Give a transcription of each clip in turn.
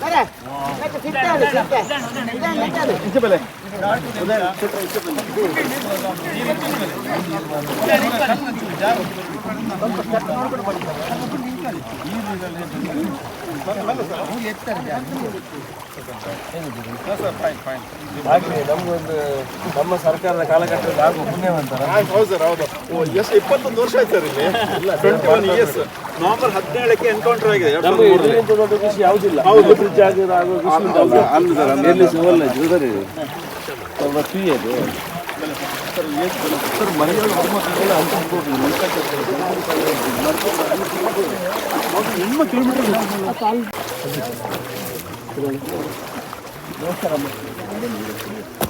¡Vaya! ¡Vaya! ನಮ್ಗೊಂದು ನಮ್ಮ ಸರ್ಕಾರದ ಕಾಲಘಟ್ಟದಲ್ಲಿ ಆಗುವ ಪುಣ್ಯವಂತರ ಹೌದು ಸರ್ ಹೌದು ಓ, ಎಷ್ಟು ಇಪ್ಪತ್ತೊಂದು ವರ್ಷ ಆಯ್ತು ಸರ್ ಇಲ್ಲಿ ಟ್ವೆಂಟಿ ಒನ್ ಇಯರ್ಸ್ ನವೆಂಬರ್ ಹದಿನೇಳಕ್ಕೆ ಎನ್ಕೌಂಟರ್ ಆಗಿದೆ ದೊಡ್ಡ ಯಾವುದಿಲ್ಲ ಹೌದು ಬ್ರಿಡ್ಜ್ ಆಗಿರೋ ಆಗೋ ಖುಷಿ ಉಂಟಲ್ಲ? ಅಲ್ಲ ಸರ್ ಅಲ್ಲಿ ಸಿಗೋಲ್ಲ ಜುದರಿ ಸ್ವಲ್ಪ ಫ್ರೀ ಅದು ಸರ್ ಮನೆಗಳು ಮೊಮ್ಮಕ್ಕಳೆಲ್ಲ ಅಂತ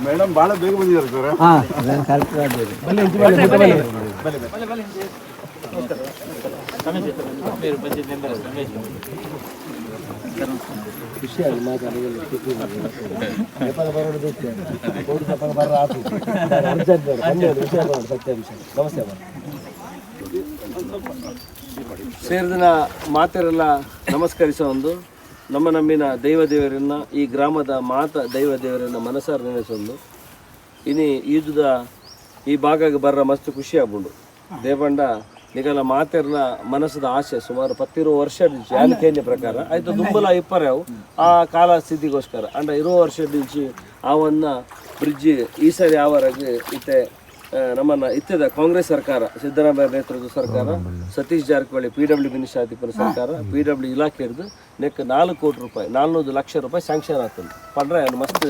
ಮೇಡಮ್ ಬಹಳ ಬೇಗ ಬಂದಿದ್ದಾರೆ ಸರ್ ಖುಷಿಯಾಗಿ ಮಾತಾಡೋದಿಲ್ಲ ಎಪ್ಪದ ಬರೋದು ಬಿಟ್ಟು ಕೋಟಿ ತಪ್ಪದ ಬರ ಆತು ಅರ್ಜೆಂಟ್ ಬೇಡ ಬನ್ನಿ ವಿಷಯ ನೋಡಿ ಸತ್ಯಾಂಶ ನಮಸ್ತೆ ಸೇರಿದಿನ ಮಾತೆರೆಲ್ಲ ನಮಸ್ಕರಿಸೋ ಒಂದು ನಮ್ಮ ನಮ್ಮಿನ ದೈವ ದೇವರನ್ನ ಈ ಗ್ರಾಮದ ಮಾತ ದೈವ ದೇವರನ್ನ ಮನಸಾರ ನೆನೆಸೊಂದು ಇನಿ ಈಜುದ ಈ ಭಾಗಕ್ಕೆ ಬರ್ರ ಮಸ್ತ್ ಖುಷಿ ಆಗ್ಬಿಡು. ದೇವಂಡ ನಿಗಲ ಮಾತೆರ್ನ ಮನಸ್ಸದ ಆಸೆ ಸುಮಾರು ಪತ್ತಿರೋ ವರ್ಷ ಜಾಲಿಕೆಯ ಪ್ರಕಾರ. ಆಯ್ತು, ದುಂಬಲ ಇಪ್ಪರೆ ಆ ಕಾಲ ಸ್ಥಿತಿಗೋಸ್ಕರ. ಅಂಡ ಇರೋ ವರ್ಷ ದಿಂಚಿ ಅವನ್ನ ಬ್ರಿಡ್ಜ್ ಈ ಸರಿ ಯಾವರಾಗಿ ಇತ್ತೆ ನಮ್ಮನ್ನ ಇತ್ತದ ಕಾಂಗ್ರೆಸ್ ಸರ್ಕಾರ, ಸಿದ್ದರಾಮಯ್ಯ ನೇತೃತ್ವದ ಸರ್ಕಾರ, Satish Jarkiholi, P W minister ಸರ್ಕಾರ, ಪಿ ಡಬ್ಲ್ಯೂ ಇಲಾಖೆ ಹಿಡಿದು ನೆಕ್ ನಾಲ್ಕು ಕೋಟಿ ರೂಪಾಯಿ, ನಾಲ್ನೂರು ಲಕ್ಷ ರೂಪಾಯಿ ಸ್ಯಾಂಕ್ಷನ್ ಆಗ್ತದೆ. ಪಂಡ್ರೆ ಮಸ್ತ್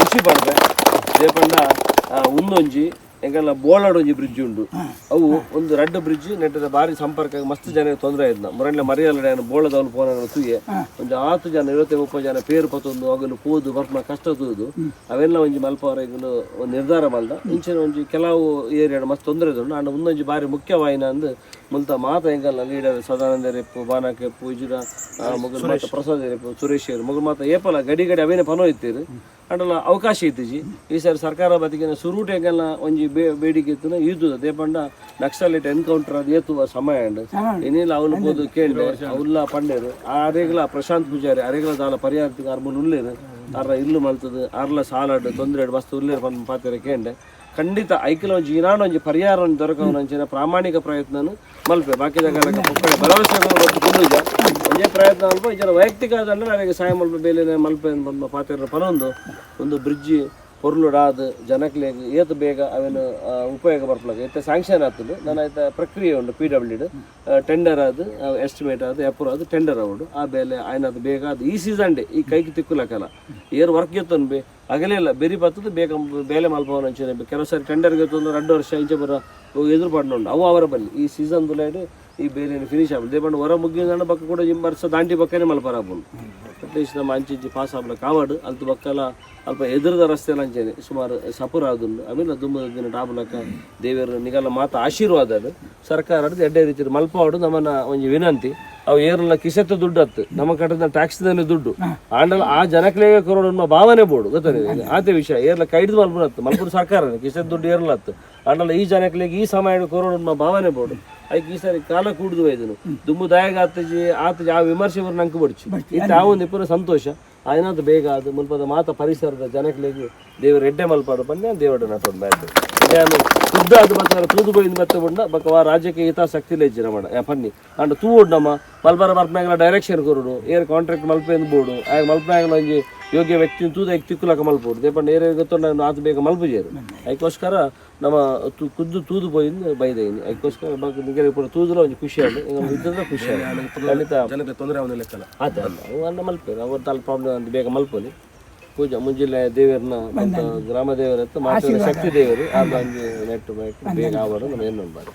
ಖುಷಿ ಪಡ್ದೆ. ದೇಪಂಡ ಉನ್ನೊಂಜಿ ಎಂಗೆಲ್ಲ ಬೋಲಾಡ್ ಒಂಜಿ ಬ್ರಿಡ್ಜ್ ಉಂಡು ಅವು ಒಂದು ರಡ್ಡ ಬ್ರಿಡ್ಜ್ ನೆಟ್ಟದ ಬಾರಿ ಸಂಪರ್ಕ ಮಸ್ತ್ ಜನ ತೊಂದರೆ ಆಯ್ತು ಮೊರಳ ಮರಿಯಲ್ಲ ಬೋಳದವನು ಪೋನ ತೂಯೆ ಒಂದು ಆತು ಜನ ಇರುವತ್ತೆ ಮುಪ್ಪತ್ತು ಜನ ಪೇರು ಪತ್ತೊಂದು ಅಗಲು ಪೋದು ಬರ್ಮ ಕಷ್ಟ ತೂದು ಅವೆಲ್ಲ ಒಂಜಿ ಮಲ್ಪವರೆಗೂ ನಿರ್ಧಾರ ಮಲ್ದ ಇಂಚಿನ ಒಂಜಿ ಕೆಲವು ಏರಿಯಾ ಮಸ್ತ್ ತೊಂದರೆ ಉಂಡು ಅಂಡ ಒಂದೊಂಜಿ ಬಾರಿ ಮುಖ್ಯವಾಯಿನ ಅಂದ್ ಮುಲ್ತ ಮಾತ ಹೆಂಗಲ್ಲ ಲೀಡರ್ ಸದಾನಂದ ರೆಪ್ಪು ಬಾನಕೆಪ್ಪು ಇಜುರ ಮುಗುಲ್ ಮಾತ ಪ್ರಸಾದ್ ರೆಪ್ಪು ಸುರೇಶ್ ಮುಗುಲ್ ಮಾತ ಏಪಲ ಗಡಿ ಗಡಿ ಅವೇನೆ ಪನೋ ಇತ್ತೀರು ಅಂಡಲ ಅವಕಾಶ ಇತ್ತಿಜಿ ಈ ಸಾರಿ ಸರ್ಕಾರ ಬದಿಗಿನ ಸುರು ಎಂಗೆಲ್ಲ ಒಂಜಿ ಬೇ ಬೇಡಿಕೆ ಇತ್ತು ಈದುದ ದೇಪಂಡ ನಕ್ಸಲೈಟ್ ಎನ್ಕೌಂಟರ್ ಅದು ಏತುವ ಸಮಯ ಅಂಡ್. ಏನಿಲ್ಲ ಅವನು ಹೋದು ಕೇಳಿದೆ ಅವ್ಲ ಪಂಡೇರು ಆರೆಗ್ಲ ಪ್ರಶಾಂತ್ ಪೂಜಾರಿ ಅರೆಗ್ಲ ದಾಲ ಪರಿಹಾರ ಅರ್ಮನ್ ಉಳ್ಳೇರು ಅರ್ರ ಇಲ್ಲು ಮಲ್ತದು ಅರ್ಲ ಸಾಲಡ್ ತೊಂದರೆ ಮಸ್ತ್ ಉಳ್ಳೇರು ಪಂದ್ ಪಾತೆರೆ ಕೇಂಡೆ ಖಂಡಿತ ಇನಾನ್ ಒಂಜಿ ಪರಿಹಾರವನ್ನು ದೊರಕವನಂಚಿನ ಪ್ರಾಮಾಣಿಕ ಪ್ರಯತ್ನನು ಮಲ್ಪೆ. ಬಾಕಿ ಜಾಗ ಮಕ್ಕಳ ಭರವಸೆ ಒಂದೇ ಪ್ರಯತ್ನ ಅಲ್ಪ ಇದರ ವೈಯಕ್ತಿಕ ನನಗೆ ಸಹಾಯ ಮಲ್ಪ ಬೇಲೆ ಮಲ್ಪೆ ಪಾತ್ರ ಪನೊಂದು ಒಂದು ಬ್ರಿಡ್ಜ್ ಪೊರ್ಲುಡಾದ ಜನಕ್ಲೆ ಏತ್ ಬೇಗ ಅವೇನು ಉಪಯೋಗ ಬರ್ಪಲಾಗ ಏತೆ ಸ್ಯಾಂಕ್ಷನ್ ಆಗ್ತದೆ. ನಾನು ಆಯ್ತ ಪ್ರಕ್ರಿಯೆ ಉಂಡು ಪಿ ಡಬ್ಲ್ಯೂ ಟೆಂಡರ್ ಅದು ಎಸ್ಟಿಮೇಟ್ ಅದು ಎಪ್ರೂವ್ ಅದು ಟೆಂಡರ್ ಅವಡು ಆ ಬೇಲೆ ಆಯ್ನದು ಬೇಗ ಅದು ಈ ಸೀಸನ್ ಡೇ, ಈ ಕೈಗೆ ತಿಕ್ಕುಲಕಲ್ಲ ಏರ್ ವರ್ಕ್ ಎತ್ತೊಂದು ಬೇ ಆಗಲೇ ಇಲ್ಲ. ಬೆರಿ ಬರ್ತದೆ, ಬೇಗ ಬೇಲೆ ಮಲ್ಪವನ ಅಂಚನೆ ಕೆಲವು ಸಾರಿ ಟೆಂಡರ್ಗೆ ಒಂದು ಎರಡು ವರ್ಷ ಇಂಚೆ ಬರೋ ಎದುರು ಪಡ್ನುಂಡು ಅವು ಅವರ ಬಲ್ಲಿ. ಈ ಸೀಸನ್ ದುಲೈಡ್ ಈ ಬೇರೆ ಫಿನಿಶ್ ಆಗ್ಬೋದು. ದೇಪಂಡು ಹೊರ ಮುಗಿನ ಬಕ್ಕ ಕೂಡ ಬರ್ಸ ದಾಂಡಿ ಬಕ್ಕನೆ ಮಲ್ಪರ ಆಗ್ಬೋದು. ಅಟ್ಲೀಸ್ಟ್ ನಮ್ಮ ಅಂಚೆ ಇಂಚಿ ಪಾಸ್ ಆಗ್ಲ ಕಾವಡು ಅಲ್ತು ಬಕ್ಕಲ ಅಲ್ಪ ಎದುರದ ರಸ್ತೆ ಅಂಚೇನೆ ಸುಮಾರು ಸಪುರ ಆದುಂಡು ಆಮೇಲೆ ದುಮ್ಮ ದಿನ ಡಾಬಲಕ ದೇವರ ನಿಗಲ ಮಾತ ಆಶೀರ್ವಾದ ಅದು. ಸರ್ಕಾರ ಎಡ್ಡೆ ರೀತಿ ಮಲ್ಪಾವಡು ನಮ್ಮನ್ನ ಒಂಜಿ ವಿನಂತಿ. ಅವು ಏರ್ಲ ಕಿಸೆತ್ತು ದುಡ್ಡು ಹತ್ತು ನಮ್ಮ ಕಡೆದ ಟ್ಯಾಕ್ಸ್ ದುಡ್ಡು. ಆಂಡಲ ಆ ಜನಕ್ಲೇ ಕೊರೋಡು ನಮ್ಮ ಭಾವನೆ ಬೋಡು ಗೊತ್ತಿದೆ? ಆತೆ ವಿಷಯ. ಏರ್ಲ ಕೈಡ್ದು ಮಲ್ಪುರ ಹತ್ತು ಮಲ್ಪುರ ಸರ್ಕಾರ ಕಿಸೆತ್ ದುಡ್ಡು ಏರ್ಲ ಹತ್ತು ಆಂಡಲ್ಲ ಈ ಜನಕ್ಲೇಗೆ ಈ ಸಮಯ ಕೊರೋಡು ನಮ್ಮ ಭಾವನೆ ಬೋಡು ಅದಕ್ಕೆ ಈ ಸಾರಿ ಕಾಲ ಕೂಡುದು ಇದನ್ನು ದುಮ್ಮು ದಾಯಗ ಆತಜಿ ಆತಜಿ ಆ ವಿಮರ್ಶೆ ಬರ್ ನಂಗೆ ಬಡ್ಚು. ಇತ್ತು ಆ ಒಂದು ಸಂತೋಷ. ಆಯ್ನಾದ ಬೇಗ ಅದು ಮುಲ್ಪದ ಮಾತ ಪರಿಸರದ ಜನಗಳಿಗೆ ದೇವರು ಎಡ್ಡೆ ಮಲ್ಪಾಡು. ಬಂದ ದೇವರು ನಟೋದು ಬ್ಯಾಡ್ ಏನು ಶುದ್ಧ ಅದು ಬರ್ತಾರೆ ತೂದು ಬೈದು ಮತ್ತೆ ಬಂಡ ಬಕ್ಕ ರಾಜ್ಯಕ್ಕೆ ಹಿತಾಸಕ್ತಿ ಲೆಜ್ಜಿನ ಮಾಡ ಪನ್ನಿ ಅಂಡ್ ತೂ ನಮ್ಮ ಮಲ್ಬಾರ ಮಲ್ಪನಾಗಲ ಡೈರೆಕ್ಷನ್ ಕೊರುಡು. ಏರ್ ಕಾಂಟ್ರಾಕ್ಟ್ ಮಲ್ಪೆಂದು ಬೋಡು ಆಗ ಮಲ್ಪನಾಗಲ ಒಂಜಿ ಯೋಗ್ಯ ವ್ಯಕ್ತಿ ತೂದ ತಿಕ್ಕುಲಕ ಮಲ್ಪೋಡು ದೇಪಂಡ ಗೊತ್ತ ನಾನು ಆತ ಬೇಗ ಮಲ್ಪುಜೇರು. ಅದಕ್ಕೋಸ್ಕರ ನಮ್ಮ ತು- ಖುದ್ದು ತೂದು ಬೈದು ಬೈದೇನಿ. ಅದಕ್ಕೋಸ್ಕರ ಬಗ್ಗೆ ನಿಮಗೆ ಕೂಡ ತೂದುಲ ಒಂದು ಖುಷಿ ಆಗ ಇದ್ದದ ಖುಷಿ ಆಗ ಖಂಡಿತ. ಜನಕ್ಕೆ ತೊಂದರೆ ಅವನ ಲೆಕ್ಕಲ್ಲ. ಅದ ಅಲ್ಲ ಅವು ಅನ್ನ ಮಲ್ಪೇರು ಅವ್ರ ತಲೆ ಪ್ರಾಬ್ಲಮ್ ಅಂತ ಬೇಗ ಮಲ್ಪೋಲಿ ಪೂಜಾ ಮುಂಜಿಲ್ಲ ದೇವರನ್ನ ಗ್ರಾಮ ದೇವರ ಶಕ್ತಿ ದೇವರು. ಆ ಬಂದು ನೆಟ್ಟು ಬೇಗ ಆವರು ನಮ್ಮ ಏನು ಮಾಡ್ಬಾರ್ದು